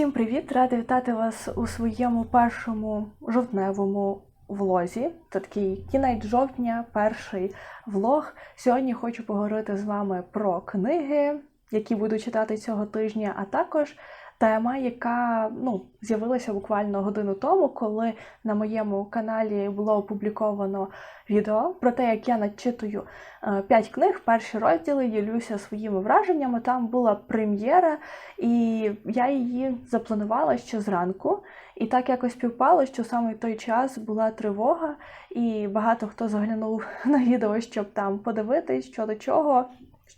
Всім привіт! Рада вітати вас у своєму першому жовтневому влозі. Це такий кінець жовтня, перший влог. Сьогодні хочу поговорити з вами про книги, які буду читати цього тижня, а також тема, яка ну, з'явилася буквально годину тому, коли на моєму каналі було опубліковано відео про те, як я начитую е, п'ять книг, перші розділи, ділюся своїми враженнями. Там була прем'єра, і я її запланувала ще зранку. І так якось співпало, що саме в той час була тривога, і багато хто заглянув на відео, щоб там подивитись, що до чого,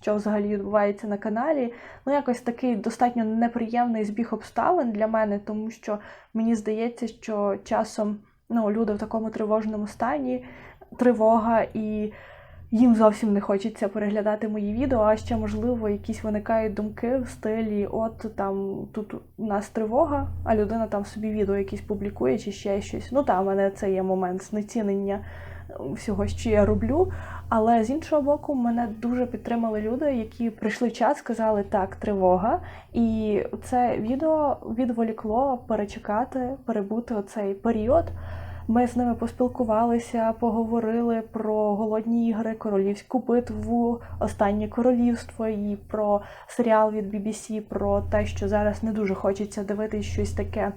що взагалі відбувається на каналі. Ну, якось такий достатньо неприємний збіг обставин для мене, тому що мені здається, що часом ну, люди в такому тривожному стані, тривога і. Їм зовсім не хочеться переглядати мої відео, а ще, можливо, якісь виникають думки в стилі: от там тут у нас тривога, а людина там собі відео якісь публікує чи ще щось. Ну та, в мене це є момент знецінення всього, що я роблю. Але з іншого боку, мене дуже підтримали люди, які прийшли час, сказали так, тривога. І це відео відволікло перечекати, перебути оцей період. Ми з ними поспілкувалися, поговорили про голодні ігри, королівську битву, останнє королівство і про серіал від BBC, про те, що зараз не дуже хочеться дивитись щось таке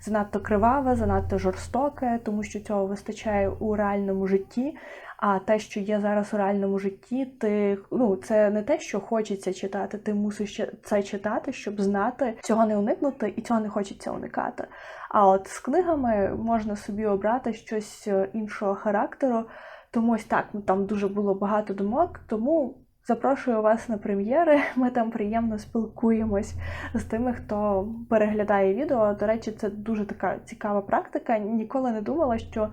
занадто криваве, занадто жорстоке, тому що цього вистачає у реальному житті. А те, що є зараз у реальному житті, ти ну це не те, що хочеться читати. Ти мусиш це читати, щоб знати, цього не уникнути, і цього не хочеться уникати. А от з книгами можна собі обрати щось іншого характеру. Тому ось так ну, там дуже було багато думок. Тому запрошую вас на прем'єри. Ми там приємно спілкуємось з тими, хто переглядає відео. До речі, це дуже така цікава практика. Ніколи не думала, що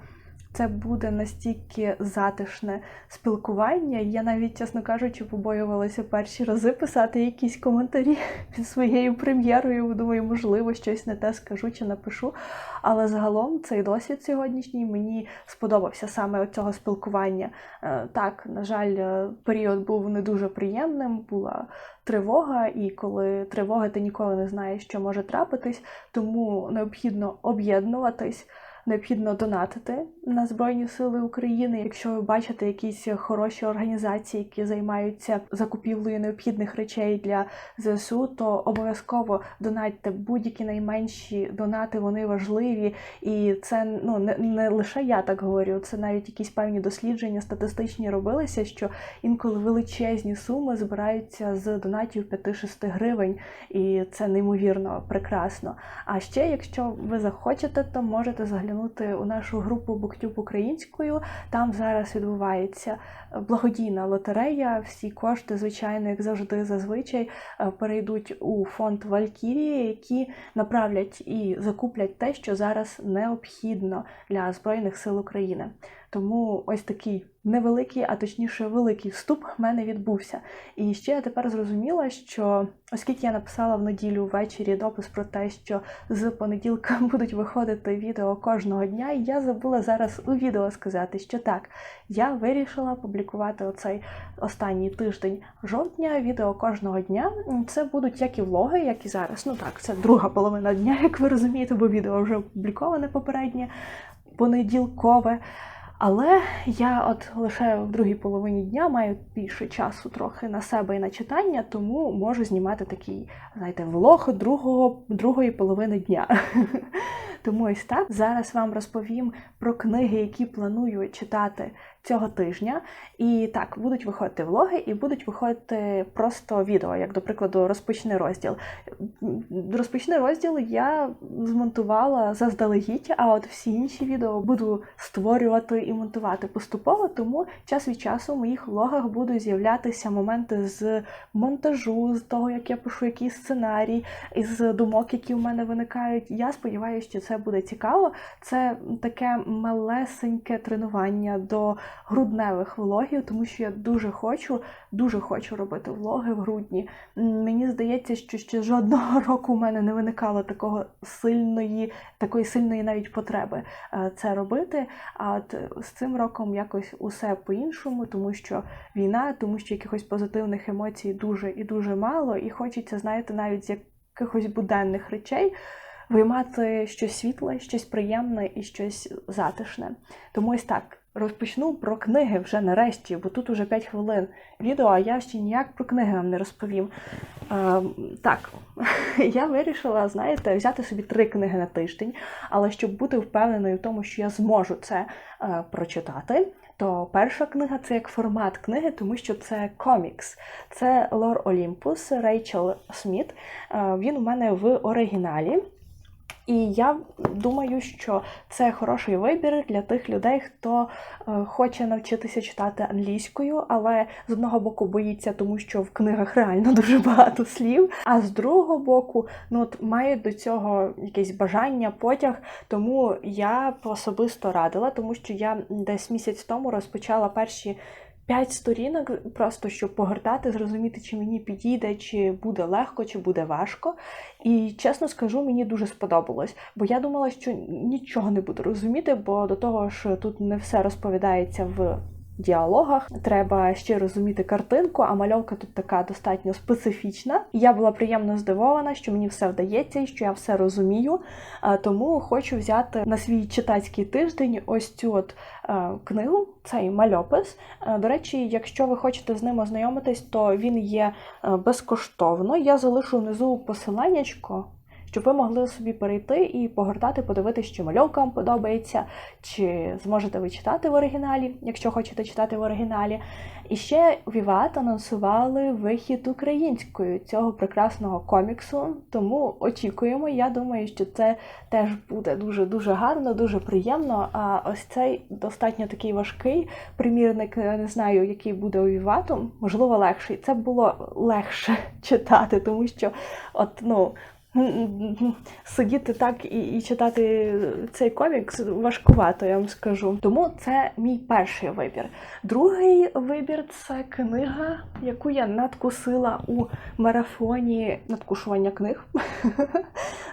це буде настільки затишне спілкування. Я навіть, чесно кажучи, побоювалася перші рази писати якісь коментарі під своєю прем'єрою. Думаю, можливо, щось не те скажу чи напишу. Але загалом цей досвід сьогоднішній мені сподобався саме цього спілкування. Е, так, на жаль, е, період був не дуже приємним, була тривога, і коли тривога, ти ніколи не знаєш, що може трапитись, тому необхідно об'єднуватись необхідно донатити на Збройні Сили України. Якщо ви бачите якісь хороші організації, які займаються закупівлею необхідних речей для ЗСУ, то обов'язково донатьте будь-які найменші донати, вони важливі. І це ну не, не лише я так говорю, це навіть якісь певні дослідження статистичні робилися, що інколи величезні суми збираються з донатів 5-6 гривень, і це неймовірно прекрасно. А ще, якщо ви захочете, то можете заглянути заглянути у нашу групу Буктюб українською. Там зараз відбувається благодійна лотерея. Всі кошти, звичайно, як завжди, зазвичай е, перейдуть у фонд Валькірії, які направлять і закуплять те, що зараз необхідно для Збройних сил України. Тому ось такий невеликий, а точніше, великий вступ в мене відбувся. І ще я тепер зрозуміла, що оскільки я написала в неділю ввечері допис про те, що з понеділка будуть виходити відео кожного дня, і я забула зараз у відео сказати, що так, я вирішила публікувати оцей останній тиждень жовтня відео кожного дня. Це будуть як і влоги, як і зараз. Ну так, це друга половина дня, як ви розумієте, бо відео вже опубліковане попереднє понеділкове. Але я от лише в другій половині дня маю більше часу трохи на себе і на читання, тому можу знімати такий, знаєте, влог другого, другої половини дня. Тому ось так зараз вам розповім про книги, які планую читати цього тижня. І так, будуть виходити влоги, і будуть виходити просто відео, як, до прикладу, розпочни розділ. Розпочни розділ я змонтувала заздалегідь, а от всі інші відео буду створювати і монтувати поступово, тому час від часу в моїх влогах будуть з'являтися моменти з монтажу, з того, як я пишу якийсь сценарій, із думок, які в мене виникають. Я сподіваюся, що це буде цікаво. Це таке малесеньке тренування до грудневих влогів, тому що я дуже хочу, дуже хочу робити влоги в грудні. Мені здається, що ще жодного року у мене не виникало такого сильної, такої сильної навіть потреби е, це робити. А от з цим роком якось усе по-іншому, тому що війна, тому що якихось позитивних емоцій дуже і дуже мало, і хочеться, знаєте, навіть як якихось буденних речей виймати щось світле, щось приємне і щось затишне. Тому ось так. Розпочну про книги вже нарешті, бо тут уже 5 хвилин відео, а я ще ніяк про книги вам не розповім. Е, так, я вирішила, знаєте, взяти собі три книги на тиждень, але щоб бути впевненою в тому, що я зможу це е, прочитати, то перша книга це як формат книги, тому що це комікс. Це Лор Олімпус Рейчел Сміт. Е, він у мене в оригіналі. І я думаю, що це хороший вибір для тих людей, хто е, хоче навчитися читати англійською, але з одного боку боїться, тому що в книгах реально дуже багато слів. А з другого боку, ну от має до цього якесь бажання, потяг. Тому я особисто радила, тому що я десь місяць тому розпочала перші. П'ять сторінок, просто щоб погортати, зрозуміти, чи мені підійде, чи буде легко, чи буде важко. І чесно скажу, мені дуже сподобалось, бо я думала, що нічого не буду розуміти, бо до того ж тут не все розповідається в діалогах. Треба ще розуміти картинку, а мальовка тут така достатньо специфічна. Я була приємно здивована, що мені все вдається і що я все розумію. Тому хочу взяти на свій читацький тиждень ось цю от книгу, цей мальопис. До речі, якщо ви хочете з ним ознайомитись, то він є безкоштовно. Я залишу внизу посиланнячко щоб ви могли собі перейти і погортати, подивитися, чи мальовка вам подобається, чи зможете ви читати в оригіналі, якщо хочете читати в оригіналі. І ще Віват анонсували вихід українською цього прекрасного коміксу. Тому очікуємо. Я думаю, що це теж буде дуже-дуже гарно, дуже приємно. А ось цей достатньо такий важкий примірник, не знаю, який буде у Вівату, можливо, легший. Це було легше читати, тому що, от, ну сидіти так і і читати цей комікс важкувато, я вам скажу. Тому це мій перший вибір. Другий вибір це книга, яку я надкусила у марафоні надкушування книг.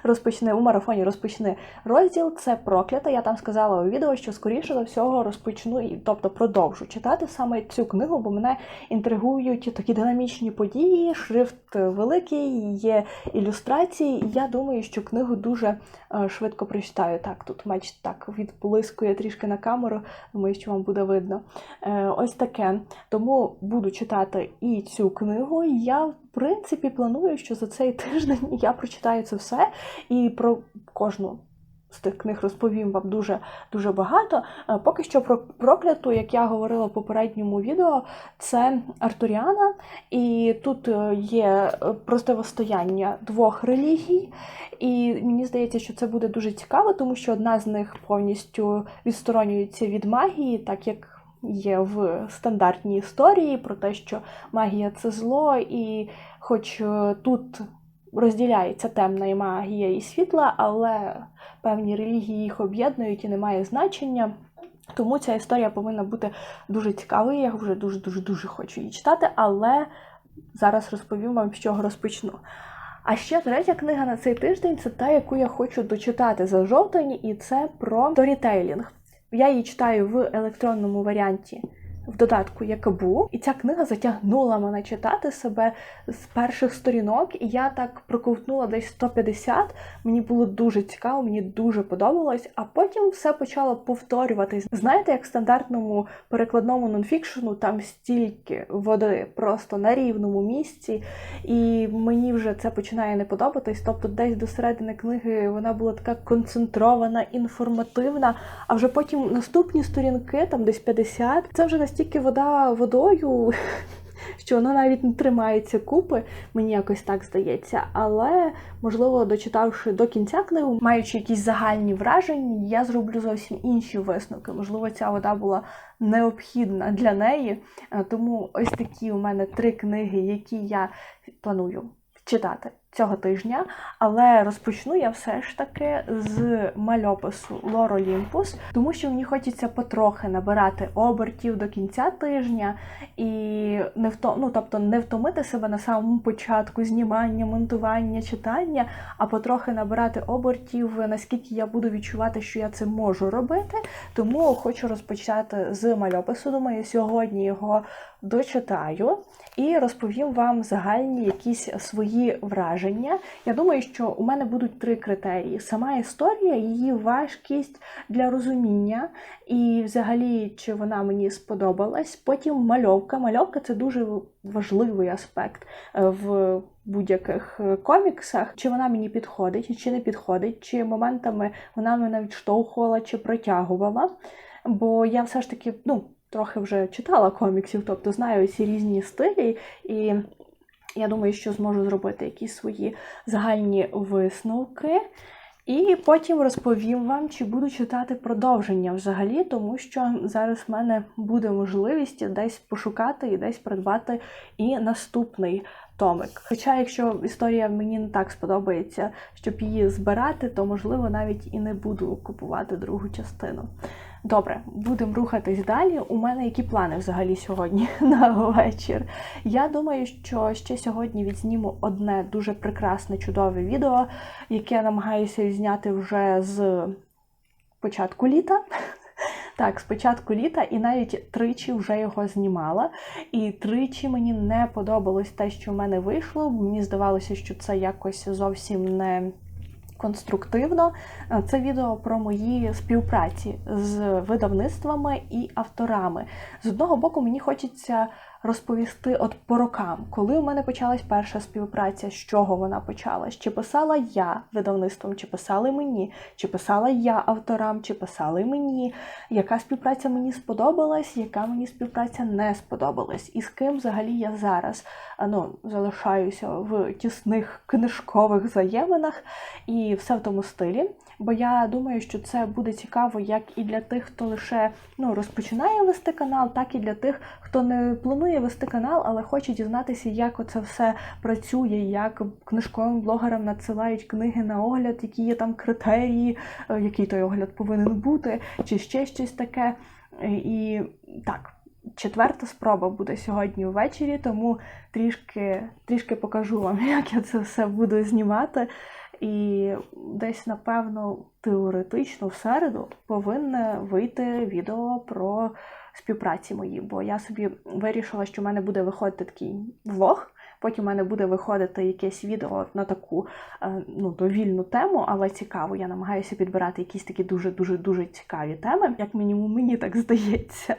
Розпочне у марафоні розпочне розділ. Це проклята. Я там сказала у відео, що скоріше за всього розпочну і тобто продовжу читати саме цю книгу, бо мене інтригують такі динамічні події, шрифт великий, є ілюстрації я думаю, що книгу дуже е, швидко прочитаю. Так, тут меч так відблискує трішки на камеру, думаю, що вам буде видно. Е, ось таке. Тому буду читати і цю книгу. Я, принципі, планую, що за цей тиждень я прочитаю це все і про кожну з тих книг розповім вам дуже дуже багато. Е, поки що про прокляту, як я говорила в попередньому відео, це Артуріана, і тут е, є е, противостояння двох релігій. І мені здається, що це буде дуже цікаво, тому що одна з них повністю відсторонюється від магії, так як. Є в стандартній історії про те, що магія це зло, і хоч тут розділяється темна і магія і світла, але певні релігії їх об'єднують і немає значення. Тому ця історія повинна бути дуже цікавою. Я вже дуже-дуже дуже хочу її читати, але зараз розповім вам, з чого розпочну. А ще третя книга на цей тиждень це та, яку я хочу дочитати за жовтень, і це про сторітейлінг. Я її читаю в електронному варіанті в додатку Якабу, і ця книга затягнула мене читати себе з перших сторінок, і я так проковтнула десь 150. Мені було дуже цікаво, мені дуже подобалось, а потім все почало повторюватись. Знаєте, як стандартному перекладному нонфікшену там стільки води просто на рівному місці, і мені вже це починає не подобатись. Тобто, десь до середини книги вона була така концентрована, інформативна, а вже потім наступні сторінки, там десь 50, це вже настільки вода водою, що вона навіть не тримається купи, мені якось так здається. Але, можливо, дочитавши до кінця книгу, маючи якісь загальні враження, я зроблю зовсім інші висновки. Можливо, ця вода була необхідна для неї. Тому ось такі у мене три книги, які я планую читати цього тижня, але розпочну я все ж таки з мальопису Лор Олімпус, тому що мені хочеться потрохи набирати обертів до кінця тижня і не вто... ну, тобто не втомити себе на самому початку знімання, монтування, читання, а потрохи набирати обертів, наскільки я буду відчувати, що я це можу робити. Тому хочу розпочати з мальопису. Думаю, сьогодні його дочитаю і розповім вам загальні якісь свої враження. Я думаю, що у мене будуть три критерії: сама історія, її важкість для розуміння, і взагалі, чи вона мені сподобалась. Потім мальовка. Мальовка це дуже важливий аспект е, в будь-яких е, коміксах. Чи вона мені підходить, чи не підходить, чи моментами вона мене відштовхувала, чи протягувала. Бо я все ж таки, ну трохи вже читала коміксів, тобто знаю ці різні стилі, і я думаю, що зможу зробити якісь свої загальні висновки. І потім розповім вам, чи буду читати продовження взагалі, тому що зараз в мене буде можливість десь пошукати і десь придбати і наступний томик. Хоча, якщо історія мені не так сподобається, щоб її збирати, то можливо навіть і не буду купувати другу частину. Добре, будемо рухатись далі. У мене які плани взагалі сьогодні на вечір? Я думаю, що ще сьогодні відзніму одне дуже прекрасне, чудове відео, яке я намагаюся зняти вже з початку літа. Так, спочатку літа, і навіть тричі вже його знімала. І тричі мені не подобалось те, що в мене вийшло. Мені здавалося, що це якось зовсім не конструктивно. Е, це відео про мої співпраці з видавництвами і авторами. З одного боку, мені хочеться розповісти от по рокам, коли у мене почалась перша співпраця, з чого вона почалась? Чи писала я видавництвом, чи писали мені, чи писала я авторам, чи писали мені, яка співпраця мені сподобалась, яка мені співпраця не сподобалась, і з ким взагалі я зараз ну, залишаюся в тісних книжкових взаєминах і все в тому стилі. Бо я думаю, що це буде цікаво як і для тих, хто лише ну, розпочинає вести канал, так і для тих, хто не планує вести канал, але хоче дізнатися, як оце все працює, як книжковим блогерам надсилають книги на огляд, які є там критерії, е, який той огляд повинен бути, чи ще щось таке. І так. Четверта спроба буде сьогодні ввечері, тому трішки трішки покажу вам, як я це все буду знімати. І десь, напевно, теоретично в середу повинне вийти відео про співпраці мої, бо я собі вирішила, що в мене буде виходити такий влог. Потім у мене буде виходити якесь відео на таку е, ну, довільну тему, але цікаву. Я намагаюся підбирати якісь такі дуже-дуже дуже цікаві теми, як мінімум, мені так здається.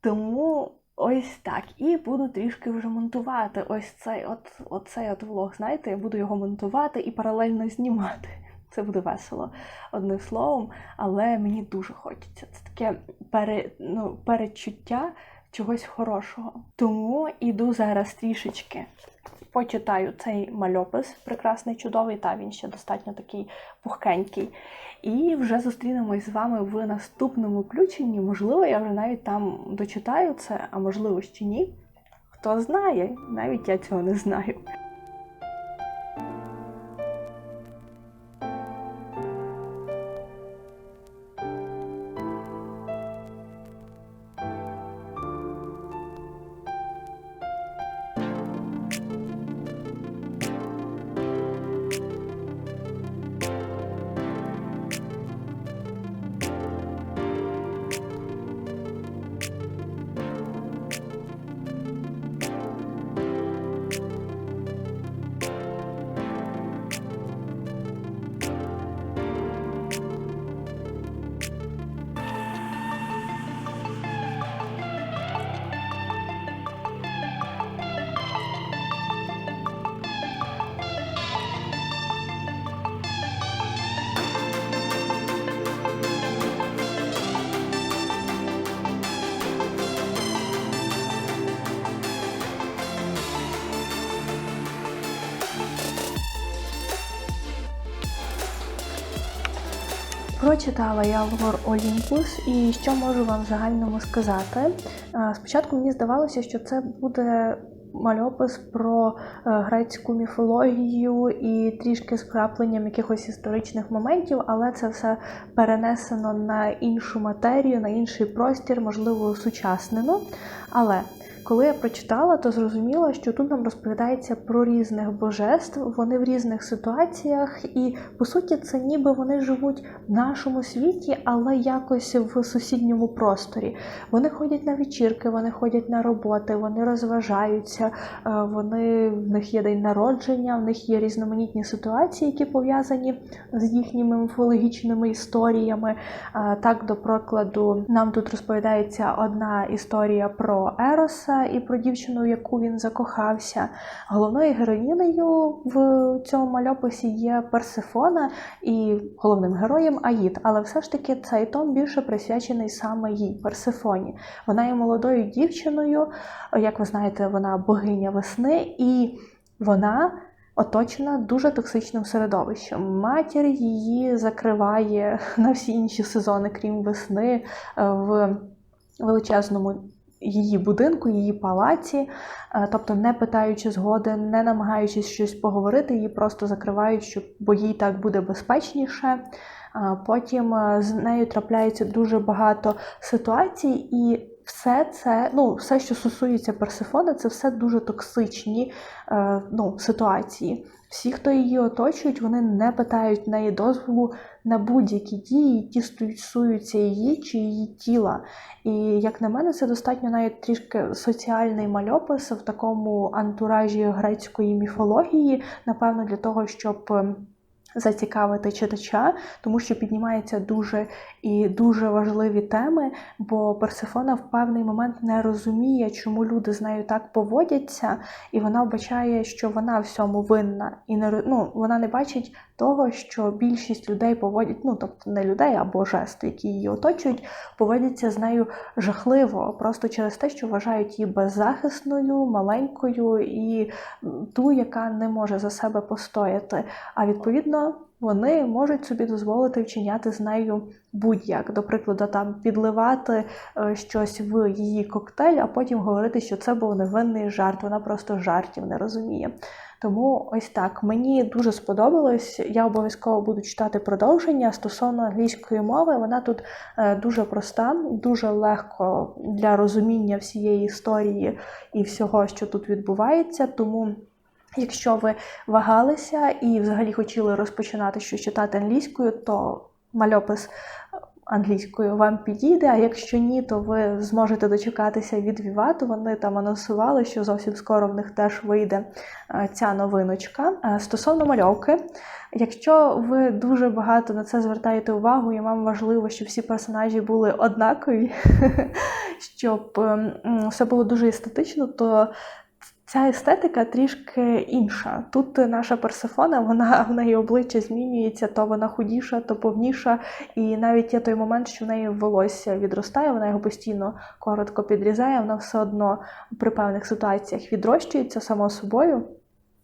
Тому ось так. І буду трішки вже монтувати ось цей от, оцей от влог. Знаєте, я буду його монтувати і паралельно знімати. Це буде весело одним словом, але мені дуже хочеться. Це таке пере, ну, передчуття чогось хорошого. Тому іду зараз трішечки. Почитаю цей мальопис, прекрасний, чудовий, та він ще достатньо такий пухкенький. І вже зустрінемось з вами в наступному включенні. Можливо, я вже навіть там дочитаю це, а можливо, ще ні. Хто знає, навіть я цього не знаю. Прочитала я лор Олімпус, і що можу вам в загальному сказати? Спочатку мені здавалося, що це буде мальопис про е, грецьку міфологію і трішки з вкрапленням якихось історичних моментів, але це все перенесено на іншу матерію, на інший простір, можливо, сучаснено. Але Коли я прочитала, то зрозуміла, що тут нам розповідається про різних божеств, вони в різних ситуаціях, і по суті, це ніби вони живуть в нашому світі, але якось в сусідньому просторі. Вони ходять на вечірки, вони ходять на роботи, вони розважаються, е, вони в них є день народження, в них є різноманітні ситуації, які пов'язані з їхніми міфологічними історіями. Е, Так, до прикладу, нам тут розповідається одна історія про Ероса і про дівчину, в яку він закохався. Головною героїнею в цьому мальописі є Персифона і головним героєм Аїд. Але все ж таки цей том більше присвячений саме їй, Персифоні. Вона є молодою дівчиною, як ви знаєте, вона богиня весни, і вона оточена дуже токсичним середовищем. Матір її закриває на всі інші сезони, крім весни, е, в величезному її будинку, її палаці, е, тобто не питаючи згоди, не намагаючись щось поговорити, її просто закривають, щоб бо їй так буде безпечніше. Е, Потім е, з нею трапляється дуже багато ситуацій, і все це, ну, все, що стосується Персифони, це все дуже токсичні ну, ситуації. Всі, хто її оточують, вони не питають в неї дозволу на будь-які дії, які стосуються її чи її тіла. І як на мене, це достатньо навіть трішки соціальний мальопис в такому антуражі грецької міфології, напевно, для того, щоб. Зацікавити читача, тому що піднімаються дуже і дуже важливі теми, бо Персифона в певний момент не розуміє, чому люди з нею так поводяться, і вона вбачає, що вона всьому винна, і не ну, вона не бачить того, що більшість людей поводять, ну тобто не людей, а божеств, які її оточують, поводяться з нею жахливо, просто через те, що вважають її беззахисною, маленькою і ту, яка не може за себе постояти. А відповідно, вони можуть собі дозволити вчиняти з нею будь-як, до прикладу, там підливати е, щось в її коктейль, а потім говорити, що це був невинний жарт. Вона просто жартів не розуміє. Тому ось так мені дуже сподобалось. Я обов'язково буду читати продовження стосовно англійської мови. Вона тут е, дуже проста, дуже легко для розуміння всієї історії і всього, що тут відбувається. Тому. Якщо ви вагалися і взагалі хотіли розпочинати щось читати англійською, то мальопис англійською вам підійде. А якщо ні, то ви зможете дочекатися від Вівату. Вони там анонсували, що зовсім скоро в них теж вийде е, ця новиночка. Е, Стосовно мальовки, якщо ви дуже багато на це звертаєте увагу, і вам важливо, щоб всі персонажі були однакові, щоб ем, все було дуже естетично, то Ця естетика трішки інша. Тут наша Персифона, вона в неї обличчя змінюється, то вона худіша, то повніша. І навіть є той момент, що в неї волосся відростає, вона його постійно коротко підрізає, вона все одно при певних ситуаціях відрощується само собою.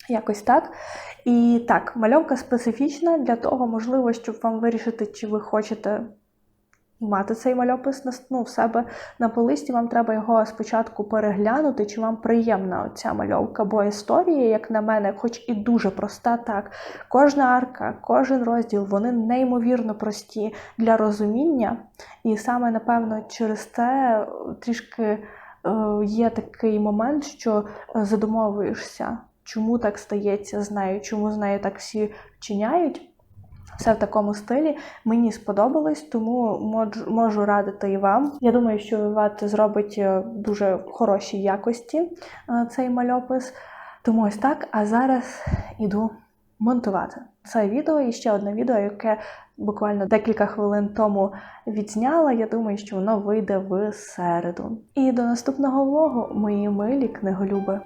Якось так. І так, мальовка специфічна для того, можливо, щоб вам вирішити, чи ви хочете мати цей мальопис на ну, в себе на полисті, вам треба його спочатку переглянути, чи вам приємна ця мальовка, бо історія, як на мене, хоч і дуже проста, так. Кожна арка, кожен розділ, вони неймовірно прості для розуміння. І саме, напевно, через це трішки е, є такий момент, що е, задумовуєшся, чому так стається з нею, чому з нею так всі вчиняють. Все в такому стилі мені сподобалось, тому можу, можу радити і вам. Я думаю, що Виват зробить е, дуже хорошій якості е, цей мальопис. Тому ось так. А зараз іду монтувати це відео і ще одне відео, яке буквально декілька хвилин тому відзняла. Я думаю, що воно вийде в середу. І до наступного влогу, мої милі книголюби.